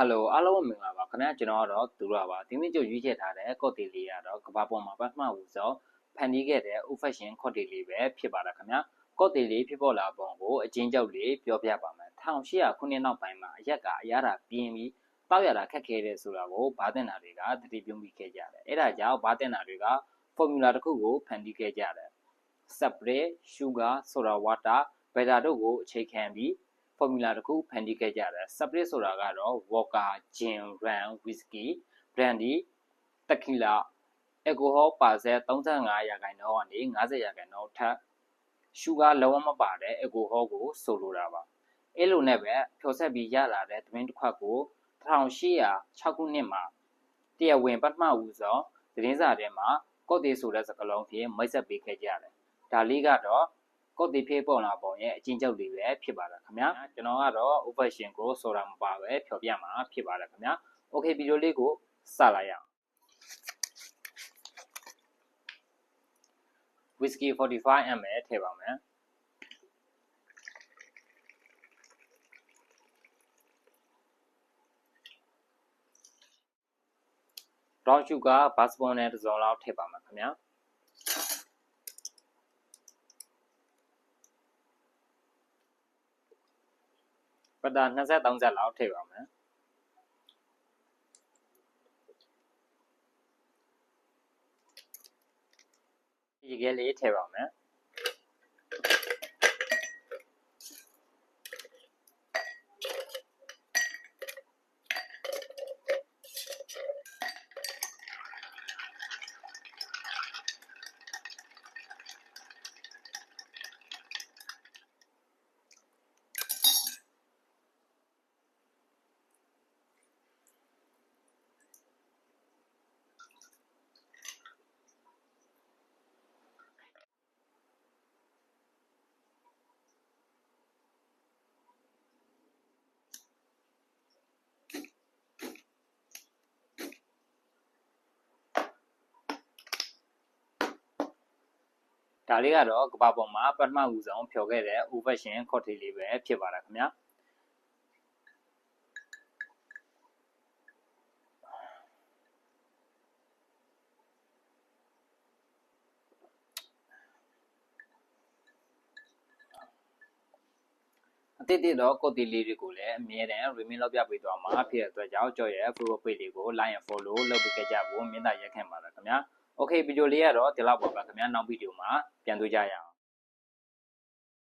ဟယ်လိုအားလုံးမင်္ဂလာပါခင်ဗျာကျွန်တော်ကတော့သူရပါဒီနေ့ကျရွေးချယ်ထားတဲ့ကော့တီလေးကတော့ကဘာပေါ်မှာပတ်မှတ်ဦးဆုံးဖန်တီးခဲ့တဲ့ old fashion ကော့တီလေးပဲဖြစ်ပါတာခင်ဗျာကော့တီလေးဖြစ်ပေါ်လာပုံကိုအချင်းကြောက်လေးပြောပြပါမယ်1800ခုနှစ်နောက်ပိုင်းမှာအရက်ကအရသာပြင်းပြီးတောက်ရတာခက်ခဲတဲ့ဆိုတာကိုဘာတင်တာတွေကတတိပြုံးပြီးခဲ့ကြတယ်အဲ့ဒါကြောင့်ဘာတင်တာတွေက formula တစ်ခုကိုဖန်တီးခဲ့ကြတယ် spray sugar soda water ဘယ်တာတို့ကိုအခြေခံပြီး formula တစ်ခုဖန်တီးခဲ့ကြတယ် spray ဆိုတာကတော့ vodka gin rum whisky brandy tequila alcohol ပါဆဲ35ရာခိုင်နှုန်းကနေ50ရာခိုင်နှုန်းထက် sugar လုံးဝမပါတဲ့ alcohol ကိုဆိုလိုတာပါအဲ့လိုနဲ့ပဲဖြော်ဆက်ပြီးရလာတဲ့သမင်းတစ်ခွက်ကို1806ခုနှစ်မှာတရားဝင်ပတ်မှတ်ဦးဆုံးသတင်းစာထဲမှာကော့တေဆိုတဲ့စကားလုံးဖြင့်မိတ်ဆက်ပေးခဲ့ကြတယ်ဒါလေးကတော့ ကော့တေဖေးပေါ်လာပုံရဲ့အချင်းချုပ်လေးပဲဖြစ်ပါလားခင်ဗျာကျွန်တော်ကတော့ overshin ကိုဆိုတာမပါပဲဖြော်ပြမှာဖြစ်ပါတယ်ခင်ဗျာ okay ဗီဒီယိုလေးကိုစလိုက်ရအောင် whisky 45 ml ထည့်ပါမယ် brown sugar ဘာစပွန်နဲ့တစ်စုံလောက်ထည့်ပါမယ်ခင်ဗျာ ပတာ23ဆက်လောက်ထည့်ပါမယ်ရေခဲလေးထည့်ပါမယ် ဒါလေးကတော့ကဘာပေါ်မှာပထမဦးဆုံးဖြော်ခဲ့တဲ့ overshin cocktail လေးပဲဖြစ်ပါတာခင်ဗျာအတိတ်တိတော့ကိုတီလေးတွေကိုလည်းအမြဲတမ်း remain လုပ်ပြပေးသွားမှာဖြစ်တဲ့အတွက်ကြောင့်ကြော်ရဲ့ follow page လေးကို like and follow လုပ်ပေးကြဖို့မြင်တာရက်ခံပါလားခင်ဗျာ okay ဗီဒီယိုလေးကတော့ဒီလောက်ပါပဲခင်ဗျာနောက်ဗီဒီယိုမှာပြန်တွေ့ကြရအောင်